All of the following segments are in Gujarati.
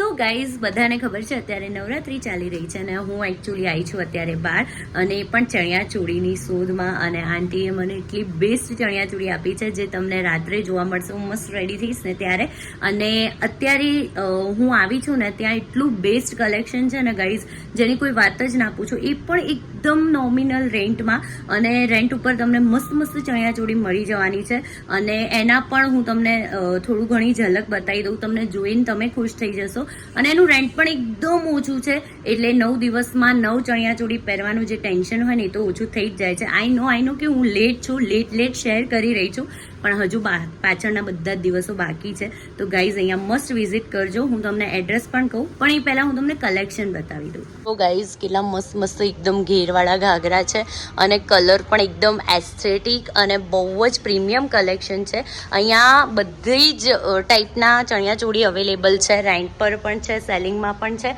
So guys બધાને ખબર છે, અત્યારે નવરાત્રી ચાલી રહી છે અને હું એકચ્યુઅલી આવી છું અત્યારે બહાર અને એ પણ ચણિયાચોળીની શોધમાં અને આંટીએ મને એટલી બેસ્ટ ચણિયાચોળી આપી છે જે તમને રાત્રે જોવા મળશે. હું મસ્ત રેડી થઈશ ને ત્યારે. અને અત્યારે હું આવી છું ને ત્યાં એટલું બેસ્ટ કલેક્શન છે ને ગાઈઝ જેની કોઈ વાત જ ના પૂછો, એ પણ એકદમ નોમિનલ રેન્ટમાં અને રેન્ટ ઉપર તમને મસ્ત મસ્ત ચણિયાચોળી મળી જવાની છે. અને એના પણ હું તમને થોડું ઘણી ઝલક બતાવી દઉં. તમને જોઈને તમે ખુશ થઈ જશો. અને એનું રેન્ટ પણ એકદમ ઓછું છે. એટલે નવ દિવસમાં નવ ચણિયા ચોળી પહેરવાનું જે ટેન્શન હોય ને એ તો ઓછું થઈ જ જાય છે. આઈ નો આઈ નો કે હું લેટ છું લેટ લેટ શેર કરી રહી છું. પણ હજુ પાછળના બધા જ દિવસો બાકી છે. તો ગાઈઝ અહીંયા મસ્ટ વિઝિટ કરજો. હું તમને એડ્રેસ પણ કહું, પણ એ પહેલાં હું તમને કલેક્શન બતાવી દઉં. તો ગાઈઝ કેટલા મસ્ત મસ્ત એકદમ ઘેરવાળા ઘાઘરા છે અને કલર પણ એકદમ એસ્થેટિક અને બહુ જ પ્રીમિયમ કલેક્શન છે. અહીંયા બધી જ ટાઈપના ચણિયાચોળી અવેલેબલ છે. રેન્ટ પર પણ છે સેલિંગમાં પણ છે.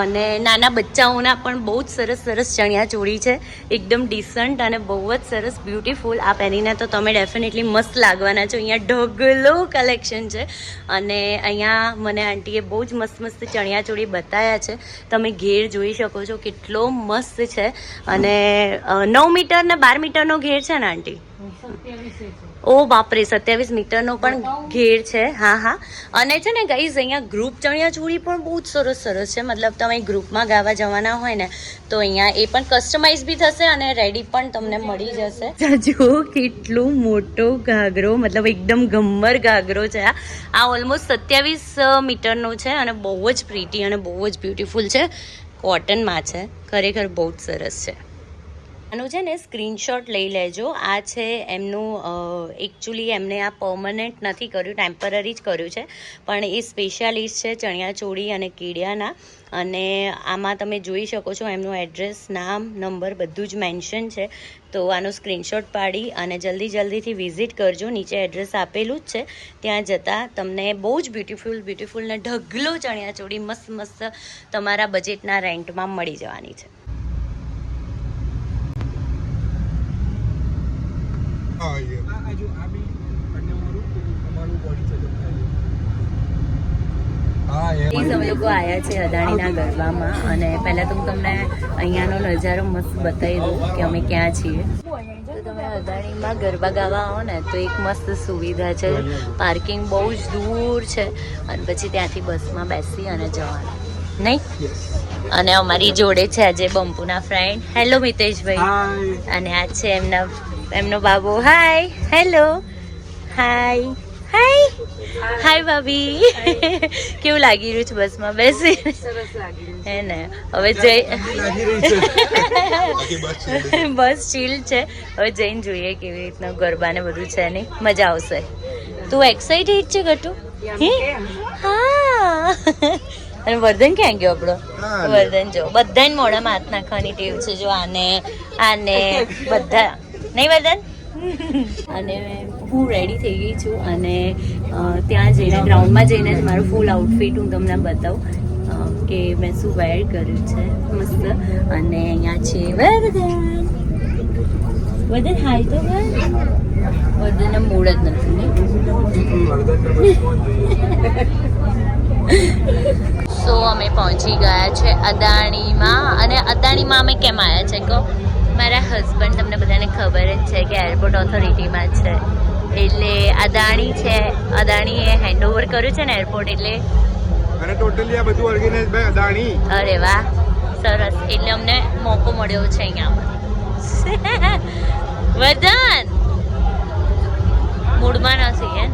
અને નાના બચ્ચાઓના પણ બહુ જ સરસ સરસ ચણિયાચોળી છે. એકદમ ડિસન્ટ અને બહુ જ સરસ બ્યુટીફુલ આ પહેરીને તો તમે ડેફિનેટલી મસ્ત લાગવાના છો. અહીંયા ઢગલો કલેક્શન છે. અને અહીંયા મને આંટીએ બહુ જ મસ્ત મસ્ત ચણિયાચોળી બતાવ્યા છે. તમે ઘેર જોઈ શકો છો કેટલો મસ્ત છે. અને નવ મીટર ને બાર મીટરનો ઘેર છે ને આંટી? ઓ બાપરે, સત્યાવીસ મીટરનો પણ ઘેર છે. હા હા. અને છે ને ગાઈઝ અહીંયા ગ્રુપ ચણિયાચોળી પણ બહુ જ સરસ સરસ છે. મતલબ તમે ગ્રુપમાં ગાવા જવાના હોય ને, તો અહીંયા એ પણ કસ્ટમાઇઝ બી થશે અને રેડી પણ તમને મળી જશે. જો કેટલું મોટો ઘાઘરો, મતલબ એકદમ ગમ્મર ઘાઘરો છે આ. આ ઓલમોસ્ટ સત્યાવીસ મીટરનો છે અને બહુ જ પ્રીટી અને બહુ જ બ્યુટીફુલ છે. કોટનમાં છે. ખરેખર બહુ જ સરસ છે. આનું છે ને સ્ક્રીનશોટ લઈ લેજો. આ છે એમનું એકચ્યુઅલી એમને આ પર્મનન્ટ નથી કર્યું ટેમ્પરરી જ કર્યું છે. પણ એ સ્પેશિયાલિસ્ટ છે ચણિયાચોળી અને કીડિયાના. અને આમાં તમે જોઈ શકો છો એમનું એડ્રેસ નામ નંબર બધું જ મેન્શન છે. તો આનો સ્ક્રીનશોટ પાડી અને જલ્દી જલ્દીથી વિઝિટ કરજો. નીચે એડ્રેસ આપેલું જ છે. ત્યાં જતાં તમને બહુ જ બ્યુટીફુલ બ્યુટિફુલ ને ઢગલો ચણિયાચોળી મસ્ત મસ્ત તમારા બજેટના રેન્ટમાં મળી જવાની છે. હા હોય આ આ જો આ બી બંને મારું અમારું બોડી ચેકઅપ થાય પ્લીઝ અમે લોકો આવ્યા છે અદાણીના ગરબામાં અને પહેલાં તો હું તમને અહીંયાનો નજારો મસ્ત બતાવી દઉં કે અમે ક્યાં છીએ. તો તમે અદાણીમાં ગરબા ગાવા આવો ને તો એક મસ્ત સુવિધા છે. પાર્કિંગ બહુ જ દૂર છે અને પછી ત્યાંથી બસમાં બેસી અને જવાનું. નહીં? અને અમારી જોડે છે આજે બંપુના ફ્રેન્ડ હેલો મિતેશભાઈ. અને આ છે એમના એમનો બાબુ. હાય હેલો હાય હાય હાય ભાભી. કેવું લાગી રહ્યું છે બસમાં બેસી હે ને? હવે જઈ લાગી રહી છે. બાકી બસ છે ચીલ છે. હવે જઈને જોઈએ કેવી રીતના ગરબા ને બધું છે નહીં મજા આવશે. તું એક્સાઇટેડ છે ગટુ? હા? અને વર્ધન ક્યાં ગયો આપણો? હા, વર્ધન જો. બધાને મોઢામાં હાથ નાખવાની ટેવ છે. જો આને આને બધા નહીં વર્ધન? અને હું રેડી થઈ ગઈ છું અને ત્યાં જઈને ગ્રાઉન્ડમાં જઈને જ મારું ફૂલ આઉટફિટ હું તમને બતાવું. કે મેં શું વેર કર્યું છે. મસ્ત. અને અહીંયા છે વર્ધન. વર્ધન હાય તો કર મૂળ જ નથી ને સો અમે પહોંચી ગયા છે અદાણીમાં. અને અદાણીમાં અમે કેમ આવ્યા છે કહો? મારા હસબન્ડ તમને બધાને ખબર જ છે કે એરપોર્ટ ઓથોરિટીમાં છે. એટલે અદાણી છે અદાણીએ હેન્ડઓવર કર્યું છે ને એરપોર્ટ એટલે? અને ટોટલી આ બધું ઓર્ગેનાઇઝ બાય અદાણી. અરે વાહ સરસ. એટલે અમને મોકો મળ્યો છે અહીંયા વર્ધન મૂડમાં નથી હે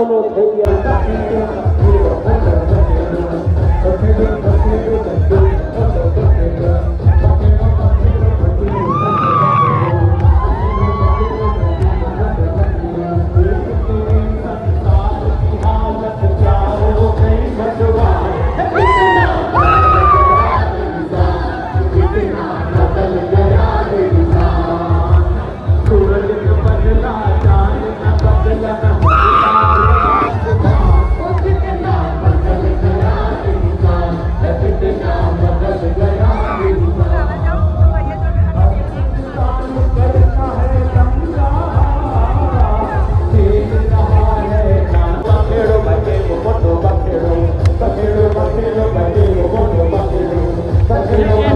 કાકાઓનો થઈ ગયા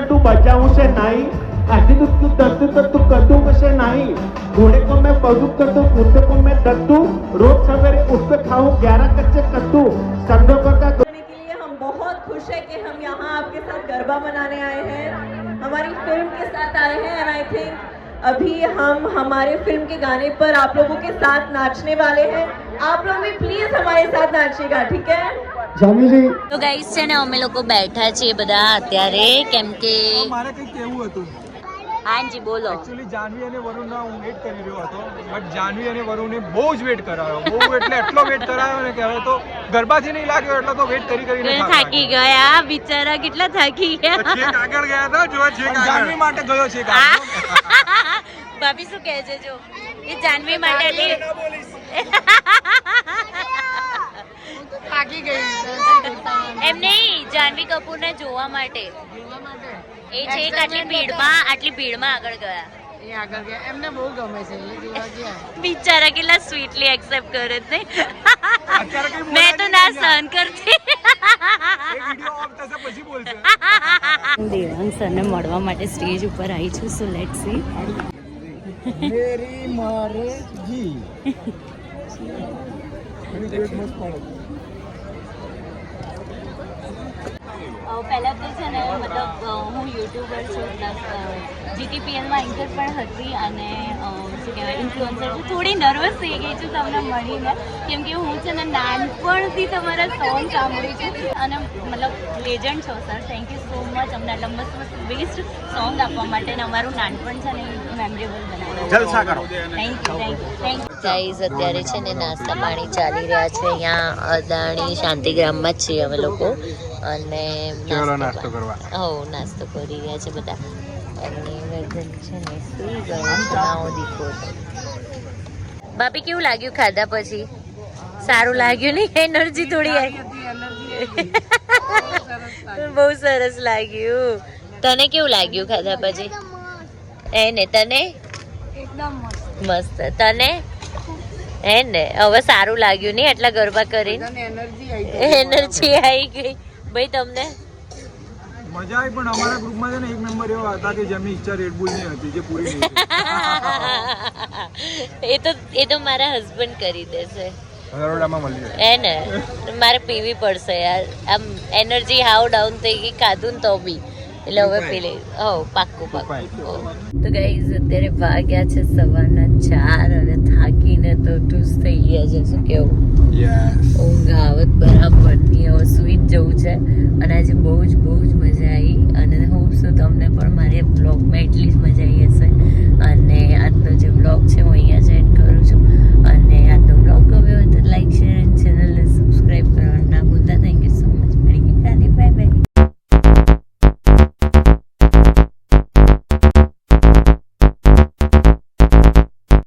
तू बचाऊं से नहीं आदि तू दर्द तो तू कद्दू से नहीं। घोड़े को मैं पौधू कर दूँ कुत्ते को मैं दद्दू रोज सवेरे उठ के खाऊं, ग्यारह कच्चे कद्दू संडो का हम बहुत खुश है कि हम यहाँ आपके साथ गरबा मनाने आए हैं। हमारी फ़िल्म के साथ आए हैं एंड आई थिंक अभी हम हमारे फ़िल्म के गाने पर आप लोगों के साथ नाचने वाले हैं। आप लोग भी प्लीज़ हमारे साथ नाचिएगा, ठीक है? જાનવી તો ગાઈસ છે ને અમે લોકો બેઠા છીએ બધા અત્યારે કેમ કે મારે કંઈક કેવું હતું. હાજી બોલો. એક્ચ્યુઅલી જાનવી અને વરુણના હું વેટ કરી રહ્યો હતો બટ જાનવી અને વરુણે બહુ જ વેટ કરાયો. બહુ એટલે એટલો વેટ કરાયો ને કે હવે તો ગરબાથી નહીં લાગ્યો એટલો તો વેટ કરી કરીને થાકી ગયા બિચારા કેટલા થાકી ગયા. છેક આગળ ગયા હતા જો છેક જાનવી માટે ગયો છે ભાભી શું કહે છે જો? એ જાનવી માટે હતી એમ નહીં જાનવી કપૂરને જોવા માટે. એ છે એક આટલી ભીડમાં આટલી ભીડમાં આગળ ગયા. એ આગળ ગયા. એમને બહુ ગમે છે એ જોવા ગયા. બિચારા કેટલા સ્વીટલી એક્સેપ્ટ કરે છે. મેં તો ના. સહન કરતી. બોલશે. દેવાંગ સરને મળવા માટે સ્ટેજ ઉપર આવી છું સો લેટ સી મેરી મારે જી. પહેલાં તો છે ને મતલબ હું યુટ્યુબર છું પ્લસ જીટીપીએલમાં એન્કર પણ હતી અને શું કહેવાય ઇન્ફ્લુઅન્સર છું. થોડી નર્વસ થઈ ગઈ છું તમને મળીને કેમ કે હું છે ને નાનપણથી તમારા સોંગ સાંભળું છું અને મતલબ લેજન્ડ છો sir thank you so much અમને આટલા મસ્ત મસ્ત બેસ્ટ સોંગ આપવા માટે અને અમારું નાનપણ છે ને મેમરેબલ બનાવ્યું. Thank you thank you thank you guys અત્યારે છે ને નાસ્તા પાણી ચાલી રહ્યા છે. અહીંયા અદાણી શાંતિગ્રામમાં જ છીએ અમે લોકો. અને ચલો નાસ્તો કરવા. હો નાસ્તો કરી રહ્યા છે બધા. અને વર્ધન છે ને સુઈ ગયો નાઓ દીકો બાપી કેવું લાગ્યું ખાધા પછી? સારું લાગ્યું નહીં? એનર્જી થોડી આવી. બહુ સરસ લાગ્યું. તને કેવું લાગ્યું ખાધા પછી? એ ને તને? મસ્ત. તને? હે ને હવે સારું લાગ્યું નહીં એટલા ગરબા કરીને? એનર્જી આવી ગઈ. ભાઈ તમને? મજા આવી પણ અમારા ગ્રુપમાં છે ને એક મેમ્બર એવો હતા કે જેમની ઈચ્છા રેડબુલની હતી જે પૂરી એ તો એ તો મારા હસબન્ડ કરી દેશે હરોડામાં મળી જાય. હે ને? મારે પીવી પડશે યાર. આમ એનર્જી હાવ ડાઉન થઈ ગઈ ખાધું ને તો બી. એટલે હવે પી લઈ હો પાક્કું પાક્કું. તો ગાઈઝ અત્યારે વાગ્યા છે સવારના ચાર અને થાકીને તો ઠૂસ થઈ ગયા છે શું કેવું? ઊંઘ આવત છે. અને આજે બહુ જ બહુ જ મજા આવી. અને હું શું તમને પણ મારી બ્લોગમાં એટલી જ મજા આવી હશે. અને આજનો જે બ્લોગ છે હું